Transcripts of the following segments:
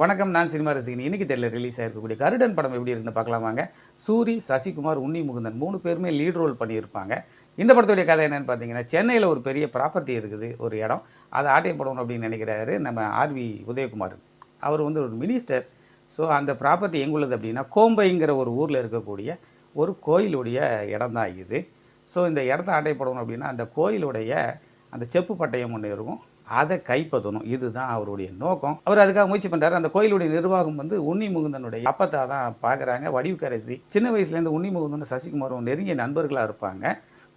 வணக்கம் நான் சினிமா ரசிகன். இன்னைக்கு தெரியல ரிலீஸ் ஆகிருக்கக்கூடிய கருடன் படம் எப்படி இருக்குன்னு பார்க்கலாம் வாங்க. சூரி சசிகுமார் உன்னி முகுந்தன் மூணு பேருமே லீட் ரோல் பண்ணியிருப்பாங்க. இந்த படத்துடைய கதை என்னன்னு பார்த்தீங்கன்னா சென்னையில் ஒரு பெரிய ப்ராப்பர்ட்டி இருக்குது ஒரு இடம். அதை ஆட்டையப்படணும் அப்படின்னு நினைக்கிறாரு நம்ம ஆர்வி உதயகுமார். அவர் வந்து ஒரு மினிஸ்டர் ஸோ அந்த ப்ராப்பர்ட்டி எங்குள்ளது அப்படின்னா கோம்பைங்கிற ஒரு ஊரில் இருக்கக்கூடிய ஒரு கோயிலுடைய இடம் தான் இது. ஸோ இந்த இடத்த ஆட்டையப்படணும் அப்படின்னா அந்த கோயிலுடைய அந்த செப்பு பட்டயம் ஒன்று இருக்கும். அதை கைப்பற்றணும். இதுதான் அவருடைய நோக்கம். அவர் அதுக்காக முயற்சி பண்ணுறாரு அந்த கோயிலுடைய நிர்வாகம் வந்து உன்னி முகுந்தனுடைய அப்பத்தா தான் பார்க்குறாங்க. வடிவுக்கரசி சின்ன வயசுலேருந்து உன்னி முகுந்தனும் சசிகுமாரும் நெருங்கிய நண்பர்களாக இருப்பாங்க.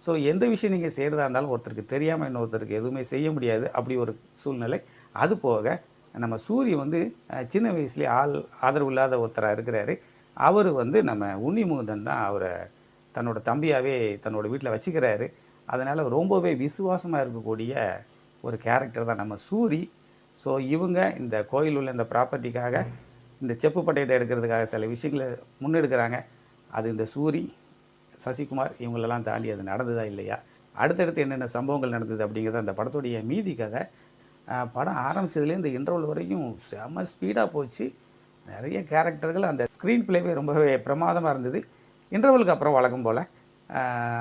ஸோ எந்த விஷயம் நீங்கள் செய்கிறதா இருந்தாலும் ஒருத்தருக்கு தெரியாமல் இன்னொருத்தருக்கு எதுவுமே செய்ய முடியாது. அப்படி ஒரு சூழ்நிலை. அது போக நம்ம சூரிய வந்து சின்ன வயசுலேயே ஆள் ஆதரவு இல்லாத ஒருத்தராக இருக்கிறாரு. அவர் வந்து நம்ம உன்னி முகுந்தன் தான் அவரை தன்னோட தம்பியாகவே தன்னோட வீட்டில் வச்சுக்கிறாரு. அதனால் ரொம்பவே விசுவாசமாக இருக்கக்கூடிய ஒரு கேரக்டர் தான். நம்ம சூரி. ஸோ இவங்க இந்த கோயில் உள்ள இந்த ப்ராப்பர்ட்டிக்காக இந்த செப்பு பட்டயத்தை எடுக்கிறதுக்காக சில விஷயங்களை முன்னெடுக்கிறாங்க. அது இந்த சூரி சசிகுமார் இவங்களெல்லாம் தாண்டி அது நடந்ததா இல்லையா? அடுத்தடுத்து என்னென்ன சம்பவங்கள் நடந்தது அப்படிங்கிறது அந்த படத்துடைய மீதி கதை படம் ஆரம்பிச்சதுலேருந்து இன்டர்வல் வரைக்கும் செம ஸ்பீடாக போச்சு. நிறைய கேரக்டர்கள் அந்த ஸ்க்ரீன் பிளேவே ரொம்பவே பிரமாதமாக இருந்தது. இன்டர்வலுக்கு அப்புறம் வழக்கம் போல்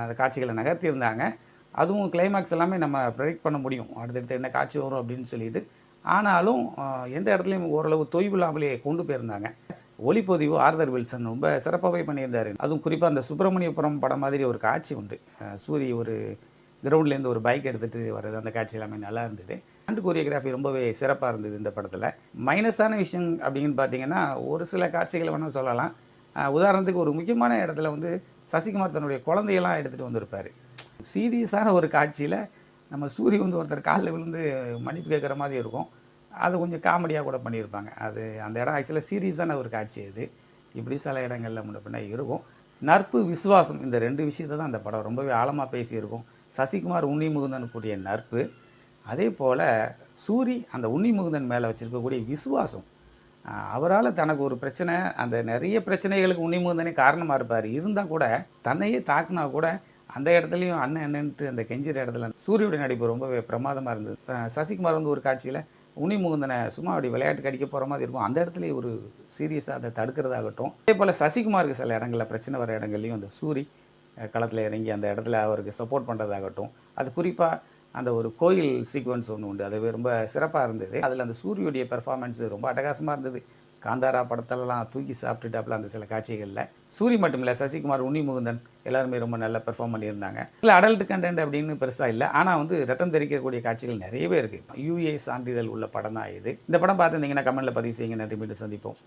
அந்த காட்சிகளை நகர்த்தியிருந்தாங்க. அதுவும் கிளைமேக்ஸ் எல்லாமே நம்ம ப்ரெடிக்ட் பண்ண முடியும். அடுத்தடுத்து என்ன காட்சி வரும் அப்படின்னு சொல்லிட்டு. ஆனாலும் எந்த இடத்துலையும் ஓரளவு தொய்வு இல்லாமலே கொண்டு போயிருந்தாங்க. ஒளிப்பதிவு ஆர்தர் வில்சன் ரொம்ப சிறப்பாகவே பண்ணியிருந்தார். அதுவும் குறிப்பாக அந்த சுப்பிரமணியபுரம் படம் மாதிரி ஒரு காட்சி உண்டு. சூரிய சூரி ஒரு கிரவுண்ட்லேருந்து ஒரு பைக் எடுத்துகிட்டு வர்றது அந்த காட்சி எல்லாமே நல்லா இருந்தது. அண்ட் கொரியோகிராஃபி ரொம்பவே சிறப்பாக இருந்தது இந்த படத்தில். மைனஸான விஷயம் அப்படின்னு பார்த்தீங்கன்னா ஒரு சில காட்சிகளை வேணால் சொல்லலாம். உதாரணத்துக்கு ஒரு முக்கியமான இடத்துல வந்து சசிகுமார் தன்னுடைய குழந்தையெல்லாம் எடுத்துகிட்டு வந்திருப்பார். சீரியஸான ஒரு காட்சியில் நம்ம சூரிய வந்து ஒருத்தர் காலில் விழுந்து மன்னிப்பு கேட்குற மாதிரி இருக்கும். அது கொஞ்சம் காமெடியாக கூட பண்ணியிருப்பாங்க. அது அந்த இடம் ஆக்சுவலாக சீரியஸான ஒரு காட்சி அது. இப்படி சில இடங்களில் முன்ன இருக்கும். நட்பு விசுவாசம் இந்த ரெண்டு விஷயத்தை தான் அந்த படம் ரொம்பவே ஆழமாக பேசியிருக்கும். சசிகுமார் உன்னி முகுந்தன் கூடிய நட்பு. அதே போல் சூரி அந்த உன்னி முகுந்தன் மேலே வச்சுருக்கக்கூடிய விசுவாசம். அவரால் தனக்கு ஒரு பிரச்சனை அந்த நிறைய பிரச்சனைகளுக்கு உன்னி முகுந்தனே காரணமாக இருப்பார். இருந்தால் கூட தன்னையே தாக்குனா கூட அந்த இடத்துலையும் அண்ணன் அண்ணன்ட்டு அந்த கெஞ்சிற இடத்துல சூரியோட நடிப்பு ரொம்பவே பிரமாதமாக இருந்தது. சசிகுமார் வந்து ஒரு காட்சியில் உனி முகுந்தனை சும்மா அப்படி விளையாட்டு கடிக்க போகிற மாதிரி இருக்கும். அந்த இடத்துல ஒரு சீரியஸாக அதை தடுக்கிறதாகட்டும். அதே போல் சசிகுமாருக்கு சில இடங்களில் பிரச்சனை வர இடங்கள்லையும் அந்த சூரி களத்தில் இறங்கி அந்த இடத்துல அவருக்கு சப்போர்ட் பண்ணுறதாகட்டும் அது குறிப்பாக அந்த ஒரு கோயில் சீக்வன்ஸ் ஒன்று உண்டு. அது ரொம்ப சிறப்பாக இருந்தது. அதில் அந்த சூரியுடைய பெர்ஃபார்மன்ஸ் ரொம்ப அட்டகாசமாக இருந்தது. காந்தாரா படத்திலலாம் தூக்கி சாப்பிட்டுட்டாப்புல அந்த சில காட்சிகளில். சூரி மட்டும் இல்லை சசிகுமார் உன்னி முகுந்தன் எல்லாருமே ரொம்ப நல்லா பெர்ஃபார்ம் பண்ணியிருந்தாங்க. இல்லை அடல்ட் கண்டென்ட் அப்படின்னு பெருசாக இல்லை ஆனால் வந்து ரத்தம் தெரிக்கக்கூடிய காட்சிகள் நிறையவே இருக்குது யூஏ சான்றிதழ் உள்ள படம் தான் இது. இந்த படம் பார்த்துருந்தீங்கன்னா கமெண்ட்டில் பதிவு செய்யுங்க. நன்றி மீண்டும் சந்திப்போம்.